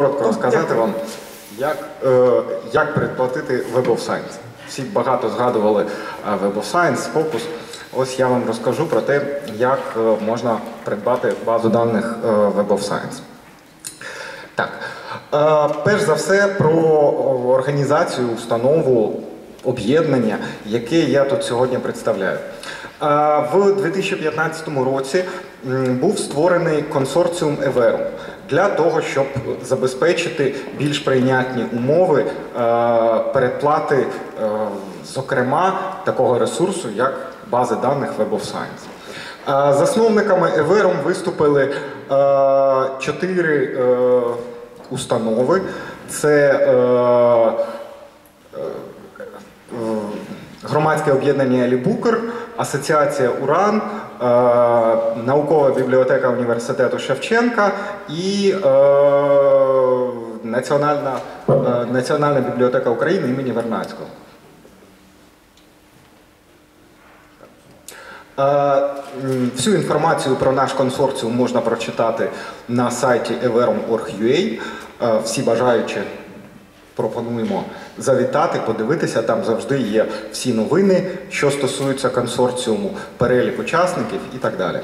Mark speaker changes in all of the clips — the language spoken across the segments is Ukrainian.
Speaker 1: коротко розказати вам, як, е, як передплатити Web of Science. Всі багато згадували е, Web of Science, Focus. Ось я вам розкажу про те, як е, можна придбати базу даних е, Web of Science. Так, е, перш за все про організацію, установу, об'єднання, яке я тут сьогодні представляю. Е, В 2015 році був створений консорціум Еверум для того, щоб забезпечити більш прийнятні умови е, передплати, е, зокрема, такого ресурсу, як бази даних Web of Science. Е, Засновниками Еверум виступили чотири установи. Це громадське об'єднання Лібукер, Асоціація Уран, наукова бібліотека університету Шевченка і е, Національна, е, Національна бібліотека України імені Вернадського. Е, Всю інформацію про наш консорціум можна прочитати на сайті everum.org.ua. Е, Всі бажаючі пропонуємо завітати, подивитися. Там завжди є всі новини, що стосуються консорціуму, перелік учасників і так далі.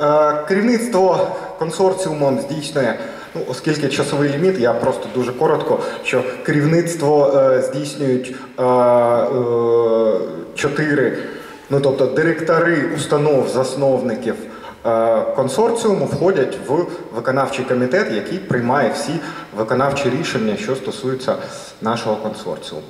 Speaker 1: Е, Керівництво консорціумом здійснює, ну, оскільки часовий ліміт, я просто дуже коротко, що керівництво е, здійснюють е, чотири, ну тобто директори установ, засновників консорціуму входять в виконавчий комітет, який приймає всі виконавчі рішення, що стосуються нашого консорціуму.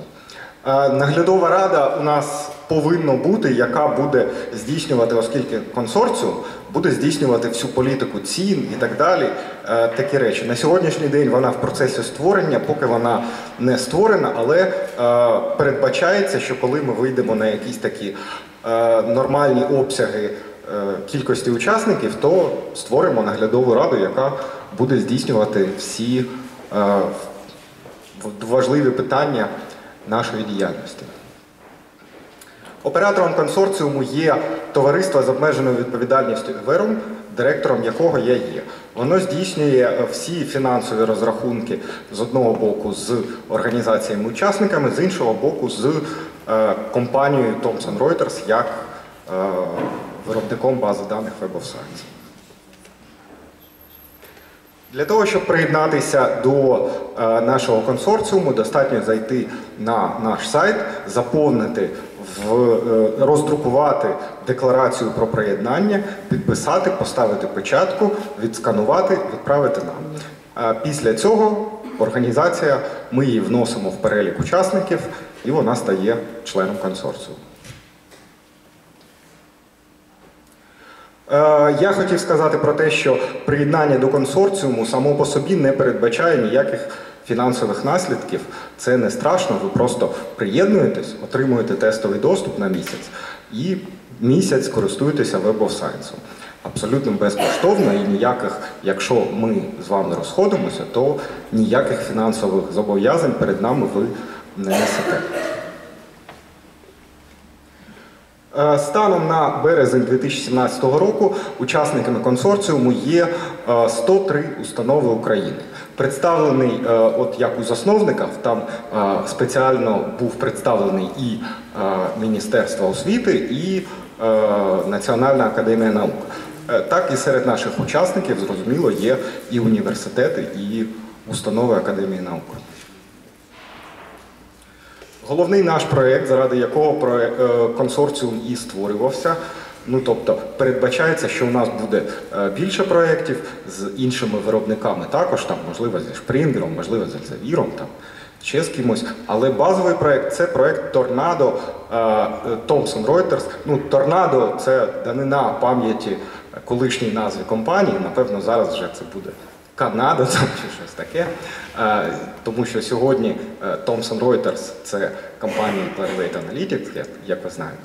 Speaker 1: Е, Наглядова рада у нас повинна бути, яка буде здійснювати, оскільки консорціум буде здійснювати всю політику цін і так далі. е, Такі речі. На сьогоднішній день вона в процесі створення, поки вона не створена, але е, передбачається, що коли ми вийдемо на якісь такі е, нормальні обсяги е, кількості учасників, то створимо наглядову раду, яка буде здійснювати всі е, важливі питання нашої діяльності. Оператором консорціуму є товариство з обмеженою відповідальністю Верум, директором якого я є. Воно здійснює е, всі фінансові розрахунки з одного боку з організаціями-учасниками, з іншого боку з е, компанією Thomson Reuters як е, виробником бази даних Web of Science. Для того, щоб приєднатися до е, нашого консорціуму, достатньо зайти на наш сайт, заповнити, в, е, роздрукувати декларацію про приєднання, підписати, поставити печатку, відсканувати, відправити нам. Е, Після цього організація, ми її вносимо в перелік учасників, і вона стає членом консорціуму. Я хотів сказати про те, що приєднання до консорціуму само по собі не передбачає ніяких фінансових наслідків. Це не страшно. Ви просто приєднуєтесь, отримуєте тестовий доступ на місяць і місяць користуєтеся Web of Science. Абсолютно безкоштовно і ніяких, якщо ми з вами розходимося, то ніяких фінансових зобов'язань перед нами ви не несете. Е, Станом на березень 2017 року учасниками консорціуму є е, 103 установи України. Представлений, е, от як у засновниках, там е, спеціально був представлений і е, Міністерство освіти, і е, Національна академія наук. Е, Так і серед наших учасників, зрозуміло, є і університети, і установи Академії наук. Головний наш проєкт, заради якого е, консорціум і створювався. Ну тобто передбачається, що у нас буде е, більше проєктів з іншими виробниками також, там, можливо, зі Шпрінгером, можливо, з Ельзавіром, там, ще з кимось. Але базовий проєкт це проєкт Торнадо Thomson Reuters. Ну, Торнадо це данина пам'яті колишній назві компанії. Напевно, зараз вже це буде Канада там, чи щось таке. Е, Тому що сьогодні е, Thomson Reuters це компанія Clarivate Analytics, як- ви знаєте.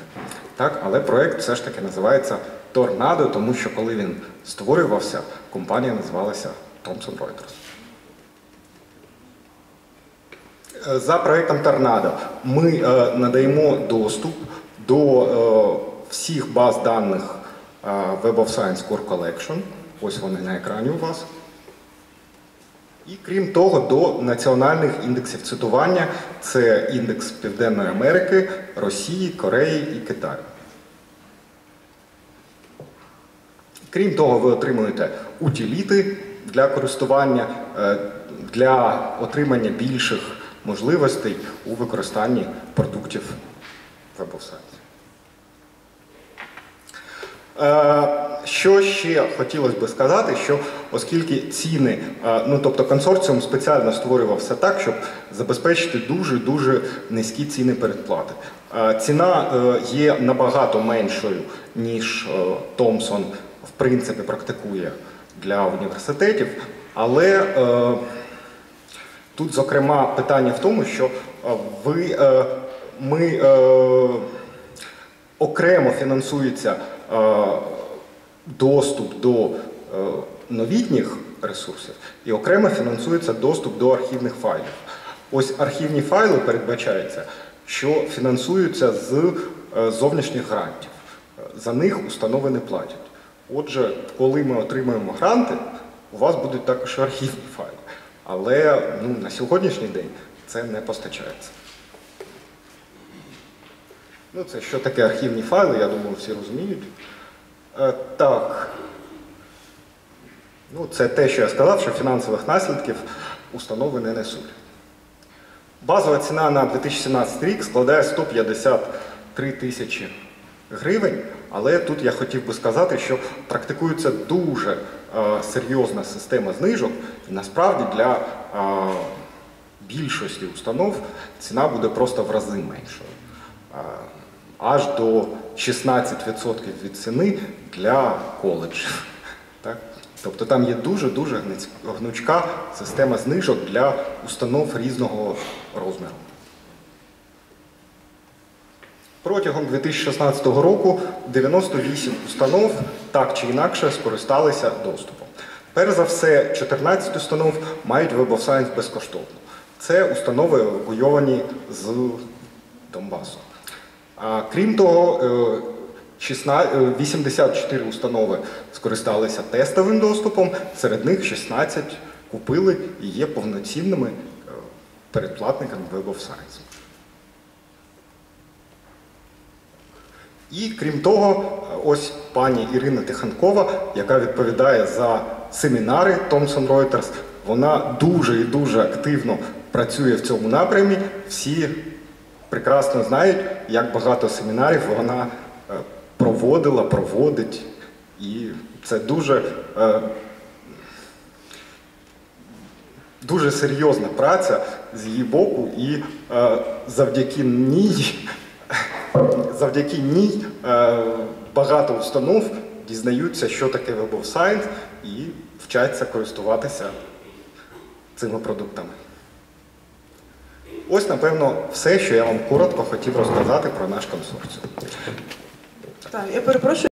Speaker 1: Так, але проект все ж таки називається Торнадо, тому що коли він створювався, компанія називалася Thomson Reuters. Е, За проектом Торнадо ми надаємо доступ до всіх баз даних Web of Science Core Collection. Ось вони на екрані у вас. І крім того, до національних індексів цитування це індекс Південної Америки, Росії, Кореї і Китаю. Крім того, ви отримуєте утиліти для користування, е, для отримання більших можливостей у використанні продуктів веб-сайтів. Е, Що ще хотілося би сказати, що оскільки ціни, е, ну тобто консорціум спеціально створювався так, щоб забезпечити дуже-дуже низькі ціни передплати. Е, Ціна е, є набагато меншою, ніж Томсон в принципі практикує для університетів, але Тут, зокрема, питання в тому, що ви, ми окремо фінансується доступ до новітніх ресурсів і окремо фінансується доступ до архівних файлів. Ось архівні файли передбачається, що фінансуються з е, зовнішніх грантів. За них установи не платять. Отже, коли ми отримуємо гранти, у вас будуть також архівні файли. Але ну, на сьогоднішній день це не постачається. Ну, це що таке архівні файли, я думаю, всі розуміють. Е, так. Ну, це те, що я сказав, що фінансових наслідків установи не несуть. Базова ціна на 2017 рік складає 153 тисячі гривень, але тут я хотів би сказати, що практикується дуже е, серйозна система знижок, і насправді для е, більшості установ ціна буде просто в рази меншою. Е, аж до 16% від ціни для коледжів. Тобто там є дуже-дуже гнучка система знижок для установ різного розміру. Протягом 2016 року 98 установ так чи інакше скористалися доступом. Перш за все, 14 установ мають Web of Science безкоштовно. Це установи евакуйовані з Донбасу. А, Крім того, 16 е, 84 установи скористалися тестовим доступом, серед них 16 купили і є повноцінними е, передплатниками Web of Science. І крім того, ось пані Ірина Тиханкова, яка відповідає за семінари Thomson Reuters, вона дуже і дуже активно працює в цьому напрямі. Всі прекрасно знають, як багато семінарів вона е, проводила, проводить. І це дуже, е, дуже серйозна праця з її боку, і е, завдяки ній завдяки ній е, багато установ дізнаються, що таке Web of Science і вчаться користуватися цими продуктами. Ось, напевно, все, що я вам коротко хотів розказати про наш консорціум.
Speaker 2: Так, я перепрошую.